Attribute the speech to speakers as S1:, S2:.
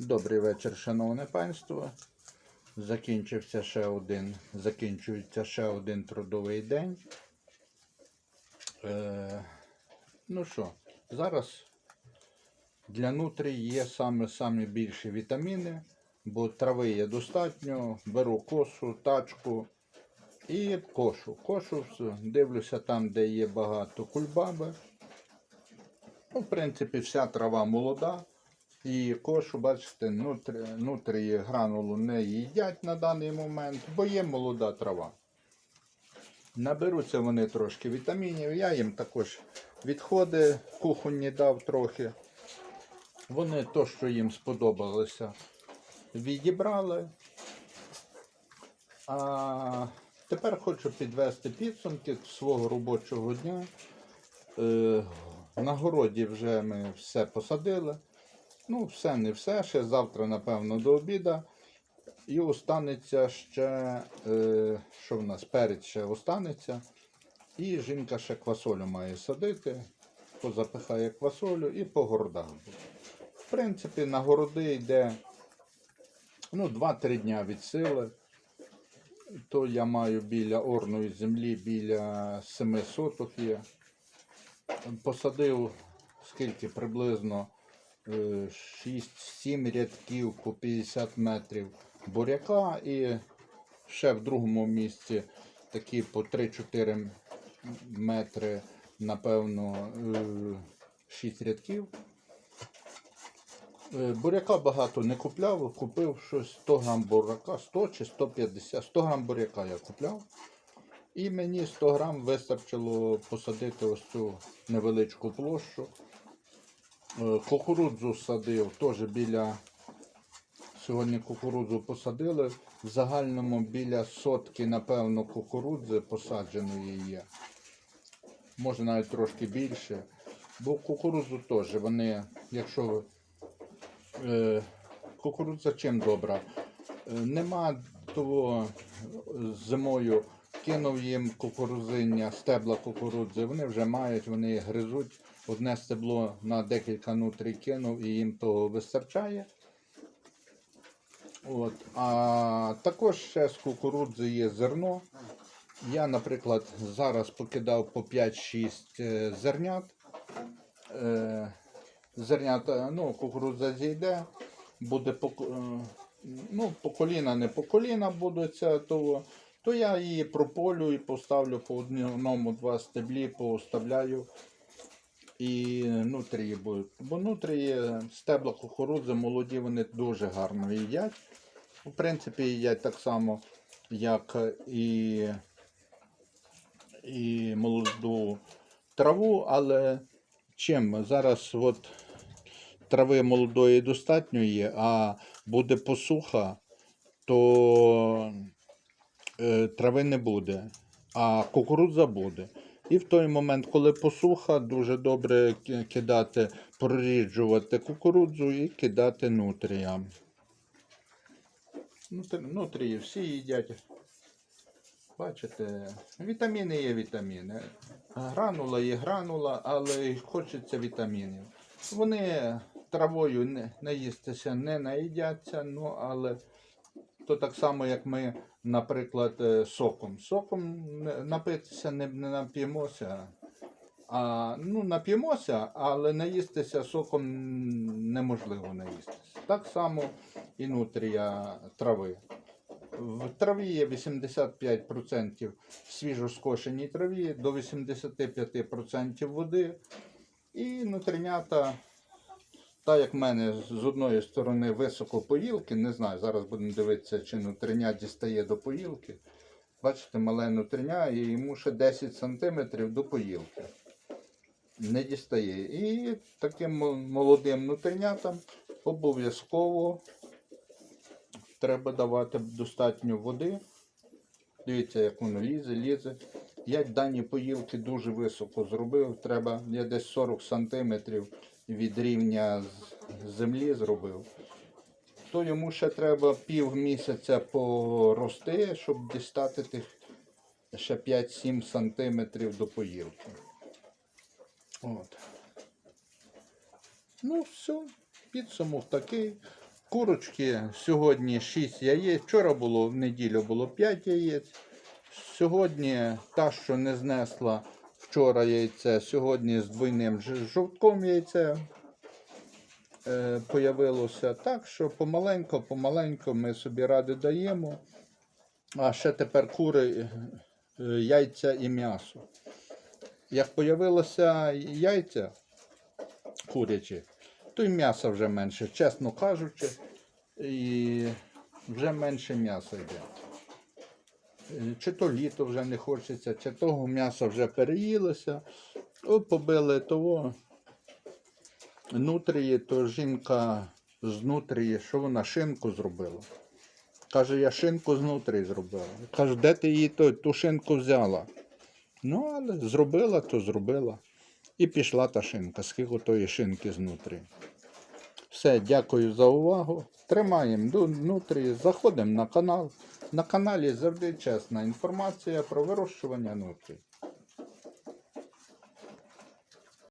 S1: Добрий вечір, шановне панство. Закінчився ще один, закінчується ще один трудовий день. Е, ну що, зараз для нутрій є саме, саме більші вітаміни, бо трави є достатньо. Беру косу, тачку і кошу. Кошу дивлюся там, де є багато кульбаби. Ну, в принципі, вся трава молода. І кошу, бачите, нутрі, нутрії гранулу не їдять на даний момент, бо є молода трава. Наберуться вони трошки вітамінів. Я їм також відходи кухонні дав трохи. Вони то, що їм сподобалося, відібрали. А тепер хочу підвести підсумки свого робочого дня. Е, на городі вже ми все посадили. Ну, все не все. Ще завтра, напевно, до обіда. І останеться ще, е, що в нас перець ще останеться. І жінка ще квасолю має садити, позапихає квасолю і по городах. В принципі, на городи йде ну, 2-3 дня від сили. То я маю біля орної землі, біля 7 соток є. Посадив скільки приблизно 6-7 рядків по 50 метрів буряка і ще в другому місці такі по 3-4 метри, напевно, 6 рядків. Е, Буряка багато не купляв, купив щось 100 грам буряка, 100 чи 150, 100 грам буряка я купляв. І мені 100 грам вистачило посадити ось цю невеличку площу. Е, Кукурудзу садив теж біля. Сьогодні кукурудзу посадили. В загальному біля сотки, напевно, кукурудзи посадженої є. Може навіть трошки більше. Бо кукурудзу теж вони, якщо Е, кукурудза чим добра? Е, Нема того е, зимою кинув їм кукурузиння, стебла кукурудзи, вони вже мають, вони гризуть. Одне стебло на декілька нутрій кинув і їм того вистачає. От. А також ще з кукурудзи є зерно. Я, наприклад, зараз покидав по 5-6 е, зернят. Е, зернята, ну, кукурудза зійде, буде по, е, ну, по коліна, не по коліна будуться, то, то я її прополю і поставлю по одному-два стеблі, поставляю. І нутрії будуть. Бо нутрії стебла кукурудзи молоді, вони дуже гарно їдять. В принципі, їдять так само, як і, і молоду траву, але чим? Зараз от трави молодої достатньо є, а буде посуха, то е, трави не буде, а кукурудза буде. І в той момент, коли посуха, дуже добре кидати, проріджувати кукурудзу і кидати нутріям. Нутри- Нутрії всі їдять. Бачите, вітаміни є вітаміни. Гранула є гранула, але хочеться вітамінів. Вони травою не, наїстися не наїдяться, ну але то так само, як ми, наприклад, е, соком. Соком напитися не, не нап'ємося. А, ну, нап'ємося, але наїстися соком неможливо наїстися. Так само і нутрія трави. В траві є 85% свіжоскошеній траві, до 85% води. І нутринята, так як в мене з одної сторони високо поїлки, не знаю, зараз будемо дивитися, чи нутриня дістає до поїлки. Бачите, мале нутриня і йому ще 10 см до поїлки. Не дістає. І таким молодим нутринятам обов'язково треба давати достатньо води. Дивіться, як воно лізе, лізе. Я дані поїлки дуже високо зробив. Треба, я десь 40 см від рівня землі зробив. То йому ще треба пів місяця порости, щоб дістати тих ще 5-7 см до поїлки. От. Ну, все, підсумок такий. Курочки сьогодні 6 яєць. Вчора було в неділю було 5 яєць. Сьогодні та, що не знесла вчора яйце, сьогодні з двойним жовтком яйце е, появилося. Так що помаленько, помаленько ми собі ради даємо. А ще тепер кури, е, яйця і м'ясо. Як появилося яйця курячі, то й м'яса вже менше, чесно кажучи, і вже менше м'яса йде. Чи то літо вже не хочеться, чи того м'яса вже переїлося. О, побили того нутрії, то жінка з нутрії, що вона шинку зробила. Каже, я шинку з нутрії зробила. Каже, де ти її то, ту шинку взяла? Ну, але зробила, то зробила. І пішла та шинка, скільки тої шинки знутрі. Все, дякую за увагу. Тримаємо до нутрі, заходимо на канал. На каналі завжди чесна інформація про вирощування нутрій.